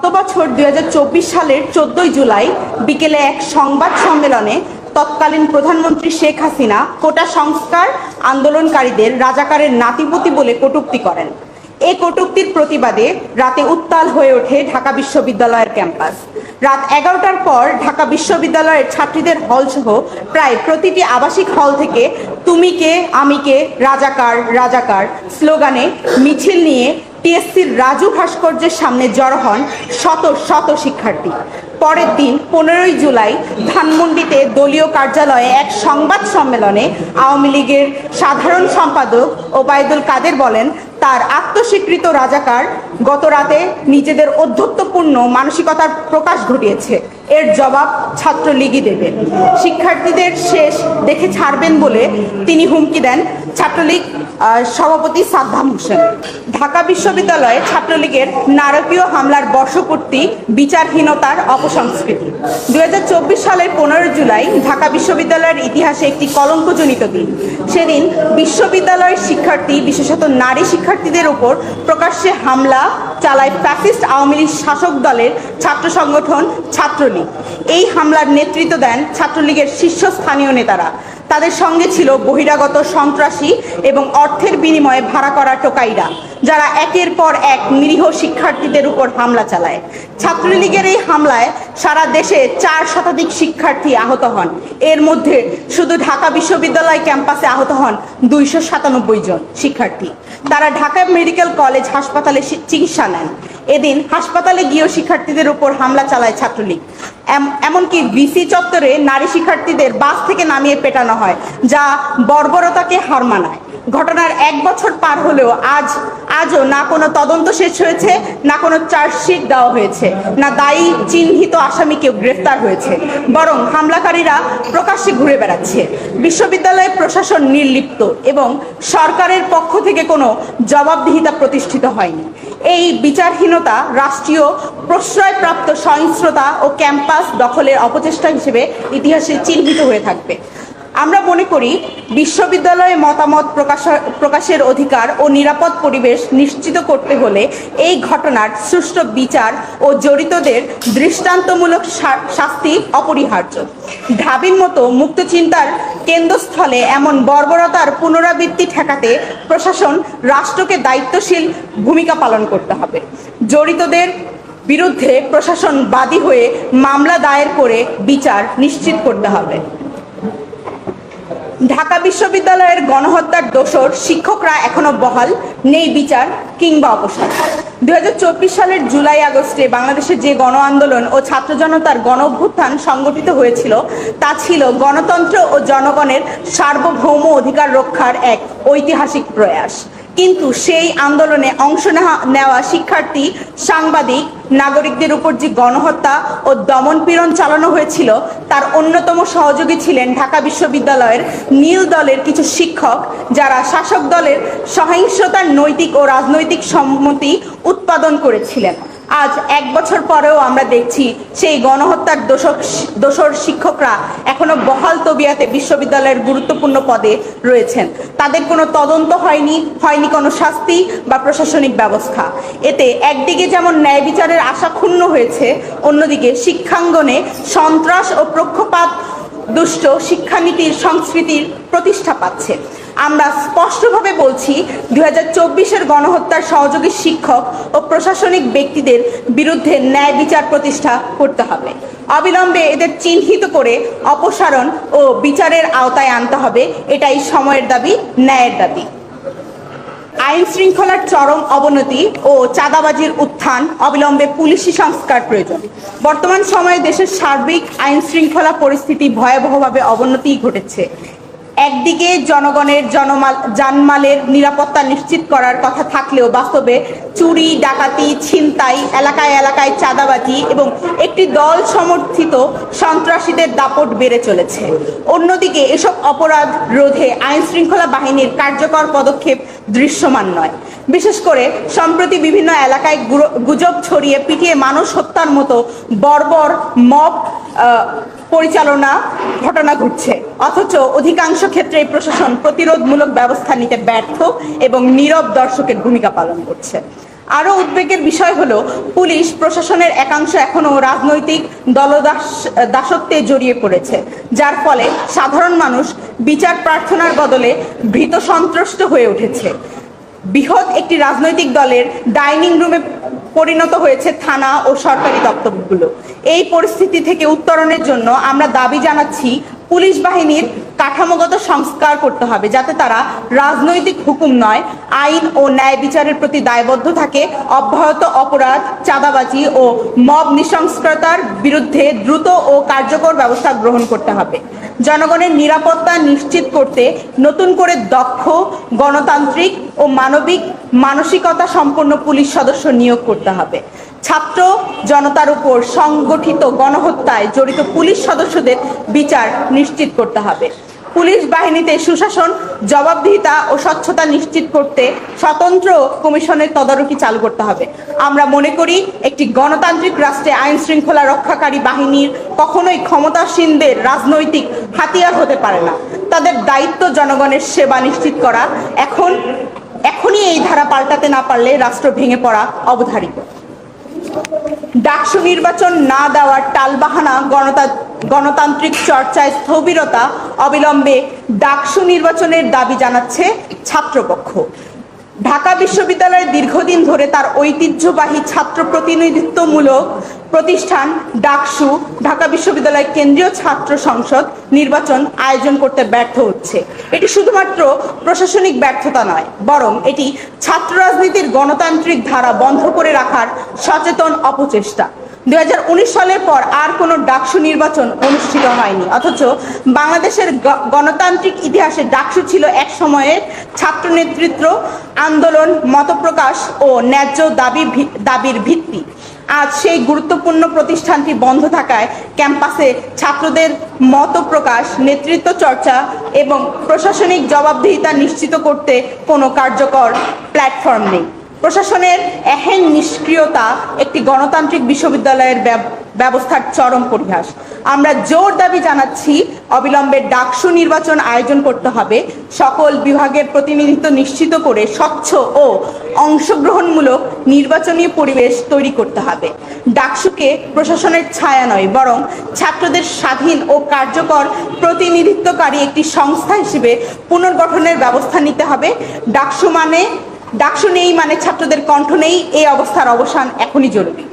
গত বছর দুই সালের চোদ্দই জুলাই বিকেলে এক সংবাদ সম্মেলনে তৎকালীন প্রধানমন্ত্রী শেখ হাসিনা কোটা সংস্কার আন্দোলনকারীদের রাজাকারের নাতিপতি বলে কটূক্তি করেন। এ কটূক্তির প্রতিবাদে রাতে উত্তাল হয়ে ওঠে ঢাকা বিশ্ববিদ্যালয়ের ক্যাম্পাস। রাত এগারোটার পর ঢাকা বিশ্ববিদ্যালয়ের ছাত্রীদের হলসহ প্রায় প্রতিটি আবাসিক হল থেকে তুমি কে, আমি কে, রাজাকার রাজাকার স্লোগানে মিছিল নিয়ে টিএসসির রাজু ভাস্কর্যের সামনে জড়ো হন শত শত শিক্ষার্থী। পরের দিন পনেরোই জুলাই ধানমন্ডিতে দলীয় কার্যালয়ে এক সংবাদ সম্মেলনে আওয়ামী লীগের সাধারণ সম্পাদক ওবায়দুল কাদের বলেন, তার আত্মস্বীকৃত রাজাকার গত রাতে নিজেদের অধ্যত্বপূর্ণ মানসিকতার প্রকাশ ঘটিয়েছে। এর জবাব ছাত্রলীগই দেবে। শিক্ষার্থীদের শেষ দেখে ছাড়বেন বলে তিনি হুমকি দেন ছাত্রলীগ সভাপতি সাদ্দাম হোসেন। ঢাকা বিশ্ববিদ্যালয়ে ছাত্রলীগের নারকীয় হামলার বর্ষপূর্তি, বিচারহীনতার অপসংস্কৃতি। দুই হাজার চব্বিশ সালের পনেরো জুলাই ঢাকা বিশ্ববিদ্যালয়ের ইতিহাসে একটি কলঙ্কজনিত দিন। সেদিন বিশ্ববিদ্যালয়ের শিক্ষার্থী, বিশেষত নারী শিক্ষার্থীদের ওপর প্রকাশ্যে হামলা চালায় ফ্যাসিস্ট আওয়ামী লীগ শাসক দলের ছাত্র সংগঠন ছাত্রলীগ। এই হামলার নেতৃত্ব দেন ছাত্রলীগের শীর্ষস্থানীয় নেতারা। তাদের সঙ্গে ছিল বহিরাগত সন্ত্রাসী এবং অর্থের বিনিময়ে ভাড়া করা টোকাইরা, যারা একের পর এক নিরীহ শিক্ষার্থীদের উপর হামলা চালায়। ছাত্রলীগের এই হামলায় সারা দেশে চার শতাধিক শিক্ষার্থী আহত হন। এর মধ্যে শুধু ঢাকা বিশ্ববিদ্যালয় ক্যাম্পাসে আহত হন দুইশো সাতানব্বই জন শিক্ষার্থী। তারা ঢাকা মেডিকেল কলেজ হাসপাতালে চিকিৎসা নেন। এদিন হাসপাতালে গিয়েও শিক্ষার্থীদের উপর হামলা চালায় ছাত্রলীগ। এম- এমনকি ভিসি চত্বরে নারী শিক্ষার্থীদের বাস থেকে নামিয়ে পেটানো হয়, যা বর্বরতাকে হার মানায়। ঘটনার এক বছর পার হলেও আজ, আজও না কোনো তদন্ত শেষ হয়েছে, না কোনো চার্জশিট দেওয়া হয়েছে, না দায়ী চিহ্নিত আসামি কেউ গ্রেফতার হয়েছে, বরং হামলাকারীরা প্রকাশ্যে ঘুরে বেড়াচ্ছে। বিশ্ববিদ্যালয় প্রশাসন নির্লিপ্ত এবং সরকারের পক্ষ থেকে কোনো জবাবদিহিতা প্রতিষ্ঠিত হয়নি। এই বিচারহীনতা রাষ্ট্রীয় প্রশ্রয়প্রাপ্ত সহিংস্রতা ও ক্যাম্পাস দখলের অপচেষ্টা হিসেবে ইতিহাসে চিহ্নিত হয়ে থাকবে। আমরা মনে করি বিশ্ববিদ্যালয়ে মতামত প্রকাশ প্রকাশের অধিকার ও নিরাপদ পরিবেশ নিশ্চিত করতে হলে এই ঘটনার সুষ্ঠু বিচার ও জড়িতদের দৃষ্টান্তমূলক শাস্তি অপরিহার্য। ঢাবির মতো মুক্ত চিন্তার কেন্দ্রস্থলে এমন বর্বরতার পুনরাবৃত্তি ঠেকাতে প্রশাসন রাষ্ট্রকে দায়িত্বশীল ভূমিকা পালন করতে হবে। জড়িতদের বিরুদ্ধে প্রশাসন বাদী হয়ে মামলা দায়ের করে বিচার নিশ্চিত করতে হবে। ঢাকা বিশ্ববিদ্যালয়ের গণহত্যার দোষর শিক্ষকরা এখনও বহাল, নেই বিচার কিংবা অপসার দুই সালের জুলাই আগস্টে বাংলাদেশে যে গণ আন্দোলন ও ছাত্র জনতার গণ অভ্যুত্থান সংগঠিত হয়েছিল, তা ছিল গণতন্ত্র ও জনগণের সার্বভৌম অধিকার রক্ষার এক ঐতিহাসিক প্রয়াস। কিন্তু সেই আন্দোলনে অংশ নেওয়া শিক্ষার্থী, সাংবাদিক নাগরিকদের উপর যে গণহত্যা ও দমনপীড়ন চালানো হয়েছিল, তার অন্যতম সহযোগী ছিলেন ঢাকা বিশ্ববিদ্যালয়ের নীল দলের কিছু শিক্ষক, যারা শাসক দলের সহিংসতার নৈতিক ও রাজনৈতিক সম্মতি উৎপাদন করেছিলেন। আজ এক বছর পরেও আমরা দেখছি সেই গণহত্যার দোষক দোষর শিক্ষকরা এখনও বহাল তবিয়াতে বিশ্ববিদ্যালয়ের গুরুত্বপূর্ণ পদে রয়েছেন। তাদের কোনো তদন্ত হয়নি হয়নি কোনো শাস্তি বা প্রশাসনিক ব্যবস্থা। এতে একদিকে যেমন ন্যায় বিচারের আশা ক্ষুণ্ণ হয়েছে, অন্যদিকে শিক্ষাঙ্গনে সন্ত্রাস ও পক্ষপাত দুষ্ট শিক্ষানীতির সংস্কৃতির প্রতিষ্ঠা পাচ্ছে। আমরা স্পষ্টভাবে বলছি দু হাজার চব্বিশের গণহত্যার সহযোগী শিক্ষক ও প্রশাসনিক ব্যক্তিদের বিরুদ্ধে ন্যায় বিচার প্রতিষ্ঠা করতে হবে। অবিলম্বে এদের চিহ্নিত করে অপসারণ ও বিচারের আওতায় আনতে হবে। এটাই সময়ের দাবি, ন্যায়ের দাবি। আইন শৃঙ্খলার চরম অবনতি ও চাঁদাবাজির উত্থান অবিলম্বে পুলিশি সংস্কার প্রয়োজন। বর্তমান সময়ে দেশের সার্বিক আইন শৃঙ্খলা পরিস্থিতি ভয়াবহভাবে অবনতি ঘটেছে। একদিকে জনগণের জনমাল জানমালের নিরাপত্তা নিশ্চিত করার কথা থাকলেও বাস্তবে চুরি ডাকাতি ছিনতাই এলাকায় এলাকায় চাঁদাবাজি এবং একটি দল সমর্থিত সন্ত্রাসীদের দাপট বেড়ে চলেছে। অন্যদিকে এসব অপরাধ রোধে আইন শৃঙ্খলা বাহিনীর কার্যকর পদক্ষেপ দৃশ্যমান নয়। বিশেষ করে সম্প্রতি বিভিন্ন এলাকায় গুজব ছড়িয়ে পিটিয়ে মানুষ হত্যার মতো বর্বর আহ, পরিচালনা ঘটনা ঘটছে। অথচ অধিকাংশ ক্ষেত্রে প্রশাসন প্রতিরোধমূলক ব্যবস্থা নিতে ব্যর্থ এবং নীরব দর্শকের ভূমিকা পালন করছে। আরও উদ্বেগের বিষয় হলো, পুলিশ, প্রশাসনের একাংশ এখনও রাজনৈতিক দলদাস, দাসত্বে জড়িয়ে পড়েছে, যার ফলে সাধারণ মানুষ বিচার প্রার্থনার বদলে ভীত সন্ত্রস্ত হয়ে উঠেছে। বৃহৎ একটি রাজনৈতিক দলের ডাইনিং রুমে পরিণত হয়েছে থানা ও সরকারি দপ্তরগুলো। এই পরিস্থিতি থেকে উত্তরণের জন্য আমরা দাবি জানাচ্ছি পুলিশ বাহিনীর কাঠামোগত সংস্কার করতে হবে যাতে তারা রাজনৈতিক হুকুম নয়, আইন ও ন্যায় বিচারের প্রতি দায়বদ্ধ থাকে, অব্যাহত অপরাধ, চাঁদাবাজি ও মব নৃশংসতার বিরুদ্ধে দ্রুত ও কার্যকর ব্যবস্থা গ্রহণ করতে হবে। জনগণের নিরাপত্তা নিশ্চিত করতে নতুন করে দক্ষ, গণতান্ত্রিক ও মানবিক মানসিকতা সম্পন্ন পুলিশ সদস্য নিয়োগ করতে হবে। ছাত্র জনতার উপর সংগঠিত গণহত্যায় জড়িত পুলিশ সদস্যদের বিচার নিশ্চিত করতে হবে। পুলিশ বাহিনীতে সুশাসন, জবাবদিহিতা ও স্বচ্ছতা নিশ্চিত করতে স্বতন্ত্র কমিশনের তদারকি চালু করতে হবে। আমরা মনে করি, একটি গণতান্ত্রিক রাষ্ট্রে আইন শৃঙ্খলা রক্ষাকারী বাহিনীর কখনোই ক্ষমতাসীনদের রাজনৈতিক হাতিয়ার হতে পারে না। তাদের দায়িত্ব জনগণের সেবা নিশ্চিত করা। এখন, এখনই এই ধারা পাল্টাতে না পারলে রাষ্ট্র ভেঙে পড়া অবধারিত। ডাকসু নির্বাচন না দেওয়ার টালবাহানা গণতা- গণতান্ত্রিক চর্চায় স্থবিরতা অবিলম্বে ডাকসু নির্বাচনের দাবি জানাচ্ছে ছাত্রপক্ষ। ঢাকা বিশ্ববিদ্যালয়ের দীর্ঘদিন ধরে তার ঐতিহ্যবাহী ছাত্র প্রতিনিধিত্বমূলক প্রতিষ্ঠান ডাকসু ঢাকা বিশ্ববিদ্যালয়ের কেন্দ্রীয় ছাত্র সংসদ নির্বাচন আয়োজন করতে ব্যর্থ হচ্ছে। এটি শুধুমাত্র প্রশাসনিক ব্যর্থতা নয়, বরং এটি ছাত্র রাজনীতির গণতান্ত্রিক ধারা বন্ধ করে রাখার সচেতন অপচেষ্টা। দু হাজার উনিশ সালের পর আর কোনো ডাকসু নির্বাচন অনুষ্ঠিত হয়নি। অথচ বাংলাদেশের গণতান্ত্রিক ইতিহাসে ডাকসু ছিল এক সময়ের ছাত্র নেতৃত্ব আন্দোলন, মতপ্রকাশ ও ন্যায্য দাবি দাবির ভিত্তি। আজ সেই গুরুত্বপূর্ণ প্রতিষ্ঠানটি বন্ধ থাকায় ক্যাম্পাসে ছাত্রদের মত প্রকাশ নেতৃত্ব চর্চা এবং প্রশাসনিক জবাবদিহিতা নিশ্চিত করতে কোনো কার্যকর প্ল্যাটফর্ম নেই। প্রশাসনের এহেন নিষ্ক্রিয়তা একটি গণতান্ত্রিক বিশ্ববিদ্যালয়ের ব্যব- ব্যবস্থার চরম পরিহাস। আমরা জোর দাবি জানাচ্ছি, অবিলম্বে ডাকসু নির্বাচন আয়োজন করতে হবে। সকল বিভাগের প্রতিনিধিত্ব নিশ্চিত করে স্বচ্ছ ও অংশগ্রহণমূলক নির্বাচনী পরিবেশ তৈরি করতে হবে। ডাকসুকে প্রশাসনের ছায়া নয়, বরং ছাত্রদের স্বাধীন ও কার্যকর প্রতিনিধিত্বকারী একটি সংস্থা হিসেবে পুনর্গঠনের ব্যবস্থা নিতে হবে। ডাকসু মানে ডাকসু নেই মানে ছাত্রদের কণ্ঠ নেই এই অবস্থার অবসান এখনই জরুরি।